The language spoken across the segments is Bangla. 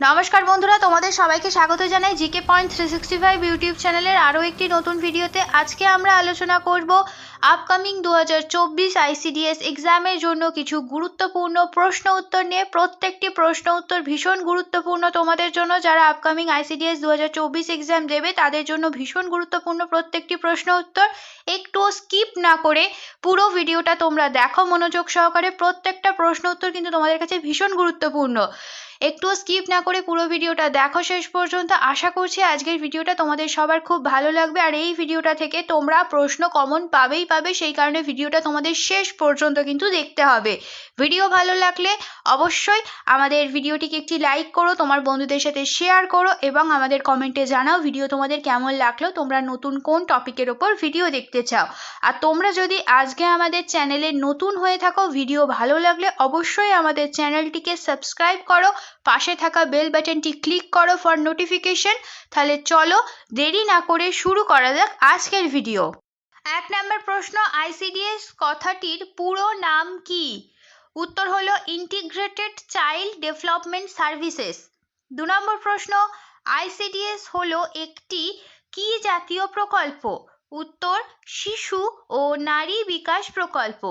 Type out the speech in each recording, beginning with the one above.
নমস্কার বন্ধুরা, তোমাদের সবাইকে স্বাগত জানাই GK point three sixty five YouTube চ্যানেলের আরও একটি নতুন ভিডিওতে। আজকে আমরা আলোচনা করব আপকামিং দু হাজার চব্বিশ আইসিডিএস এক্সামের জন্য কিছু গুরুত্বপূর্ণ প্রশ্ন উত্তর নিয়ে। প্রত্যেকটি প্রশ্ন উত্তর ভীষণ গুরুত্বপূর্ণ তোমাদের জন্য। যারা আপকামিং আইসিডিএস দু হাজার চব্বিশ এক্সাম দেবে, তাদের জন্য ভীষণ গুরুত্বপূর্ণ প্রত্যেকটি প্রশ্ন উত্তর। একটুও স্কিপ না করে পুরো ভিডিওটা তোমরা দেখো মনোযোগ সহকারে। প্রত্যেকটা প্রশ্ন উত্তর কিন্তু তোমাদের কাছে ভীষণ গুরুত্বপূর্ণ। একটুও স্কিপ না করে পুরো ভিডিওটা দেখো শেষ পর্যন্ত। আশা করছি আজকের ভিডিওটা তোমাদের সবার খুব ভালো লাগবে। আর এই ভিডিওটা থেকে তোমরা প্রশ্ন কমন পাবেই পাবে, সেই কারণে ভিডিওটা তোমাদের শেষ পর্যন্ত কিন্তু দেখতে হবে। ভিডিও ভালো লাগলে অবশ্যই আমাদের ভিডিওটিকে একটি লাইক করো, তোমার বন্ধুদের সাথে শেয়ার করো এবং আমাদের কমেন্টে জানাও ভিডিও তোমাদের কেমন লাগল, তোমরা নতুন কোন টপিকের ওপর ভিডিও দেখতে চাও। আর তোমরা যদি আজকে আমাদের চ্যানেলে নতুন হয়ে থাকো ভিডিও ভালো লাগলে অবশ্যই আমাদের চ্যানেলটিকে সাবস্ক্রাইব করো পাশে থাকা বেল বাটনটি ক্লিক করো ফর নোটিফিকেশন তাহলে চলো দেরি না করে শুরু করা যাক আজকের ভিডিও এক নম্বর প্রশ্ন আইসিডিএস কথাটির পুরো নাম কি? উত্তর হলো ইন্টিগ্রেটেড চাইল্ড ডেভেলপমেন্ট সার্ভিসেস দু নম্বর প্রশ্ন আইসিডিএস হলো একটি কি জাতীয় প্রকল্প? উত্তর, শিশু ও নারী বিকাশ প্রকল্প।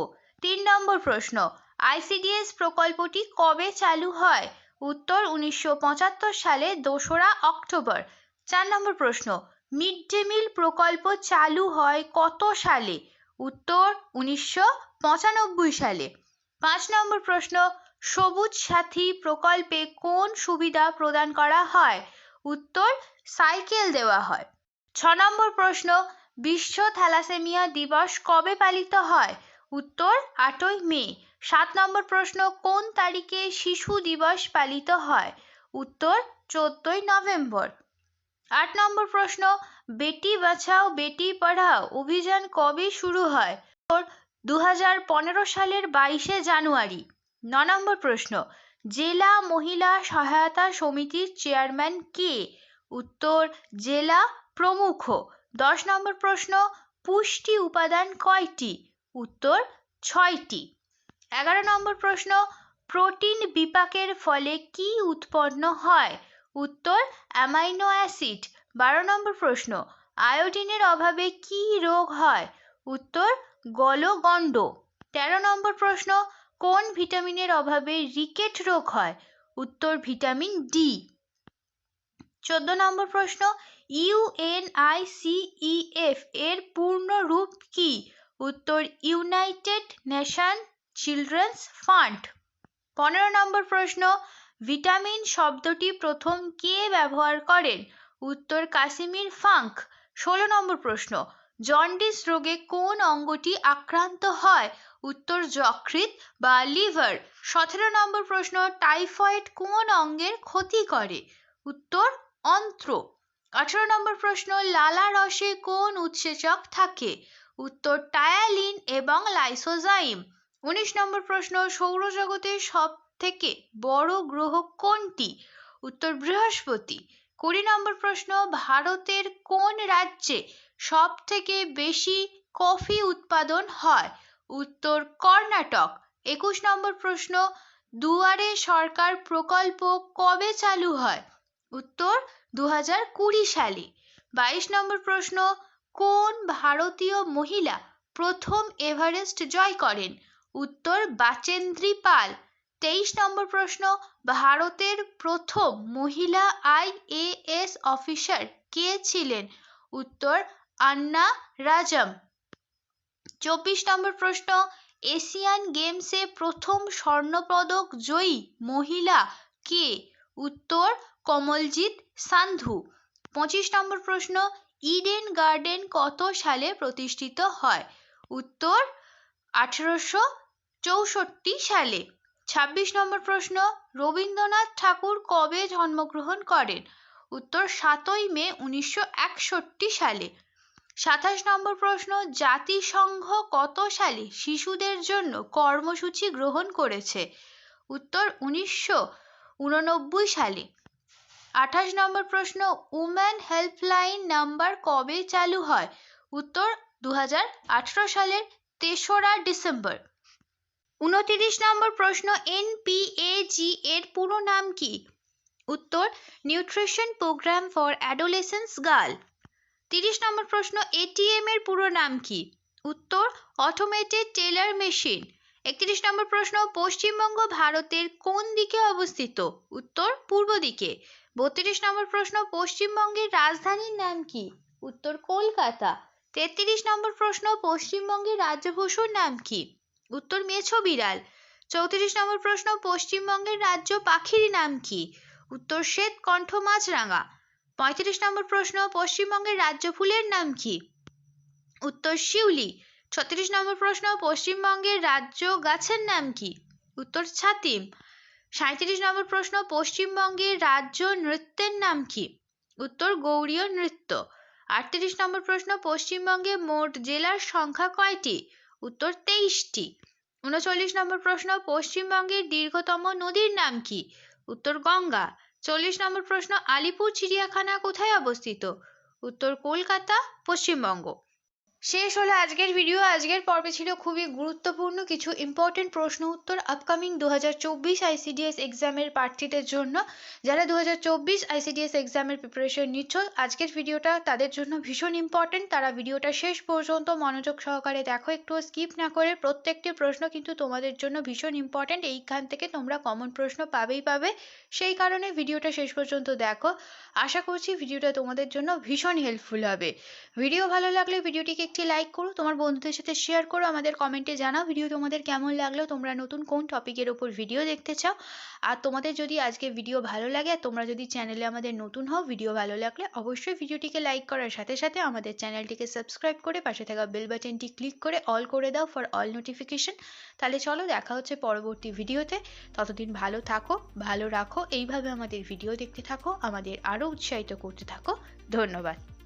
তিন নম্বর প্রশ্ন আইসিডিএস প্রকল্পটি কবে চালু হয়? উত্তর উনিশশো পঁচাত্তর সালে দোসরা অক্টোবর। চার নম্বর প্রশ্ন, মিড ডে মিল প্রকল্প চালু হয় কত সালে? উত্তর উনিশশো পঁচানব্বই সালে। পাঁচ নম্বর প্রশ্ন, সবুজ সাথী প্রকল্পে কোন সুবিধা প্রদান করা হয়? উত্তর, সাইকেল দেওয়া হয়। ছ নম্বর প্রশ্ন, বিশ্ব থ্যালাসেমিয়া দিবস কবে পালিত হয়? উত্তর, আটই মে। সাত নম্বর প্রশ্ন, কোন তারিখে শিশু দিবস পালিত হয়? উত্তর, চোদ্দই নভেম্বর। আট নম্বর প্রশ্ন, বেটি বাঁচাও বেটি পড়াও, অভিযান কবে শুরু হয়? দু হাজার পনেরো সালের বাইশে জানুয়ারি। ন নম্বর প্রশ্ন, জেলা মহিলা সহায়তা সমিতির চেয়ারম্যান কে? উত্তর, জেলা প্রমুখ। দশ নম্বর প্রশ্ন, পুষ্টি উপাদান কয়টি? উত্তর, ছয়টি। এগারো নম্বর প্রশ্ন, প্রোটিন বিপাকের ফলে কি উৎপন্ন হয়? উত্তর, অ্যামাইনো অ্যাসিড। বারো নম্বর প্রশ্ন, আয়োডিনের অভাবে কি রোগ হয়? উত্তর, গলগণ্ড। তেরো নম্বর প্রশ্ন, কোন ভিটামিনের অভাবে রিকেট রোগ হয়? উত্তর, ভিটামিন ডি। চোদ্দ নম্বর প্রশ্ন ইউএনআইসিইএফ এর পূর্ণ রূপ কি? উত্তর, ইউনাইটেড নেশন চিলড্রেন্স ফান্ড। পনেরো নম্বর প্রশ্ন, ভিটামিন শব্দটি প্রথম কে ব্যবহার করেন? উত্তর কাশ্মীর ফাঙ্ক। ষোলো নম্বর প্রশ্ন, জন্ডিস রোগে কোন অঙ্গটি আক্রান্ত হয়? উত্তর, যকৃৎ বা লিভার। সতেরো নম্বর প্রশ্ন, টাইফয়েড কোন অঙ্গের ক্ষতি করে? উত্তর, অন্ত্র। আঠারো নম্বর প্রশ্ন, লালা রসে কোন উৎসেচক থাকে? উত্তর, টায়ালিন এবং লাইসোজাইম। উনিশ নম্বর প্রশ্ন, সৌরজগতের সব থেকে বড় গ্রহ কোনটি? উত্তর, বৃহস্পতি। কুড়ি নম্বর প্রশ্ন, ভারতের কোন রাজ্যে সব থেকে বেশি কফি উৎপাদন হয়? উত্তর, কর্ণাটক। একুশ নম্বর প্রশ্ন, দুয়ারে সরকার প্রকল্প কবে চালু হয়? উত্তর দু হাজার কুড়ি সালে। বাইশ নম্বর প্রশ্ন, কোন ভারতীয় মহিলা প্রথম এভারেস্ট জয় করেন? উত্তর বাচেন্দ্রী পাল। তেইশ নম্বর প্রশ্ন, ভারতের প্রথম মহিলা আইএএস অফিসার কে ছিলেন? উত্তর, আন্না রাজম। চব্বিশ নম্বর প্রশ্ন, এশিয়ান গেমসে প্রথম স্বর্ণপদক জয়ী মহিলা কে? উত্তর, কমলজিৎ সান্ধু। পঁচিশ নম্বর প্রশ্ন, ইডেন গার্ডেন কত সালে প্রতিষ্ঠিত হয়? উত্তর, আঠেরোশো চৌষট্টি সালে। ছাব্বিশ নম্বর প্রশ্ন, রবীন্দ্রনাথ ঠাকুর কবে জন্মগ্রহণ করেন? উত্তর, সাতই মে, উনিশশো একষট্টি সালে। সাতাশ নম্বর প্রশ্ন, জাতিসংঘ কত সালে শিশুদের জন্য কর্মসূচি গ্রহণ করেছে? উত্তর, উনিশশো উননব্বই সালে। আঠাশ নম্বর প্রশ্ন, উম্যান হেল্পলাইন নাম্বার কবে চালু হয়? উত্তর দু হাজার আঠারো সালের তেসরা ডিসেম্বর। উনতিরিশ নম্বর প্রশ্ন এনপিএজি এর পুরো নাম কি? উত্তর, nutrition program for adolescence girl. তিরিশ নম্বর প্রশ্ন এটিএম এর পুরো নাম কি? উত্তর, অটোমেটেড টেলার মেশিন। একত্রিশ নম্বর প্রশ্ন, পশ্চিমবঙ্গ ভারতের কোন দিকে অবস্থিত? উত্তর, পূর্ব দিকে। বত্রিশ নম্বর প্রশ্ন, পশ্চিমবঙ্গের রাজধানীর নাম কি? উত্তর, কলকাতা। তেত্রিশ নম্বর প্রশ্ন, পশ্চিমবঙ্গের রাজ্য পশুর নাম কি? উত্তর মেছো বিড়াল। চৌত্রিশ নম্বর প্রশ্ন, পশ্চিমবঙ্গের রাজ্য পাখির নাম কি? উত্তর শ্বেত, কণ্ঠ মাছরাঙা। পঁয়ত্রিশ নম্বর প্রশ্ন, পশ্চিমবঙ্গের রাজ্য ফুলের নাম কি? উত্তর শিউলি। ছত্রিশ নম্বর প্রশ্ন, পশ্চিমবঙ্গের রাজ্য গাছের নাম কি? উত্তর ছাতিম। সাঁত্রিশ নম্বর প্রশ্ন, পশ্চিমবঙ্গের রাজ্য নৃত্যের নাম কি? উত্তর গৌড়ীয় নৃত্য। আটত্রিশ নম্বর প্রশ্ন, পশ্চিমবঙ্গে মোট জেলার সংখ্যা কয়টি? উত্তর তেইশটি। উনচল্লিশ নম্বর প্রশ্ন, পশ্চিমবঙ্গের দীর্ঘতম নদীর নাম কি? উত্তর গঙ্গা। চল্লিশ নম্বর প্রশ্ন, আলিপুর চিড়িয়াখানা কোথায় অবস্থিত? উত্তর কলকাতা, পশ্চিমবঙ্গ। শেষ হলো আজকের ভিডিও আজকের পর্বে ছিল খুবই গুরুত্বপূর্ণ কিছু ইম্পর্টেন্ট প্রশ্ন উত্তর আপকামিং দু হাজার চব্বিশ আইসিডিএস এক্সামের প্রার্থীদের জন্য। যারা দু হাজার চব্বিশ আইসিডিএস এক্সামের প্রিপারেশন নিচ্ছ, আজকের ভিডিওটা তাদের জন্য ভীষণ ইম্পর্টেন্ট তারা ভিডিওটা শেষ পর্যন্ত মনোযোগ সহকারে দেখো, একটু স্কিপ না করে প্রত্যেকটি প্রশ্ন কিন্তু তোমাদের জন্য ভীষণ ইম্পর্টেন্ট এইখান থেকে তোমরা কমন প্রশ্ন পাবেই পাবে। সেই কারণে ভিডিওটা শেষ পর্যন্ত দেখো। আশা করছি ভিডিওটা তোমাদের জন্য ভীষণ হেল্পফুল হবে। ভিডিও ভালো লাগলে ভিডিওটিকে একটি লাইক করো, তোমার বন্ধুদের সাথে শেয়ার করো, আমাদের কমেন্টে জানাও ভিডিও তোমাদের কেমন লাগল, তোমরা নতুন কোন টপিকের ওপর ভিডিও দেখতে চাও। আর তোমাদের যদি আজকে ভিডিও ভালো লাগে, আর তোমরা যদি চ্যানেলে আমাদের নতুন হও ভিডিও ভালো লাগলে অবশ্যই ভিডিওটিকে লাইক করার সাথে সাথে আমাদের চ্যানেলটিকে সাবস্ক্রাইব করে পাশে থাকা বেল বাটনটি ক্লিক করে অল করে দাও ফর অল নোটিফিকেশন তাহলে চলো দেখা হচ্ছে পরবর্তী ভিডিওতে ততদিন ভালো থাকো, ভালো রাখো, এইভাবে আমাদের ভিডিও দেখতে থাকো, আমাদের আরও উৎসাহিত করতে থাকো। ধন্যবাদ।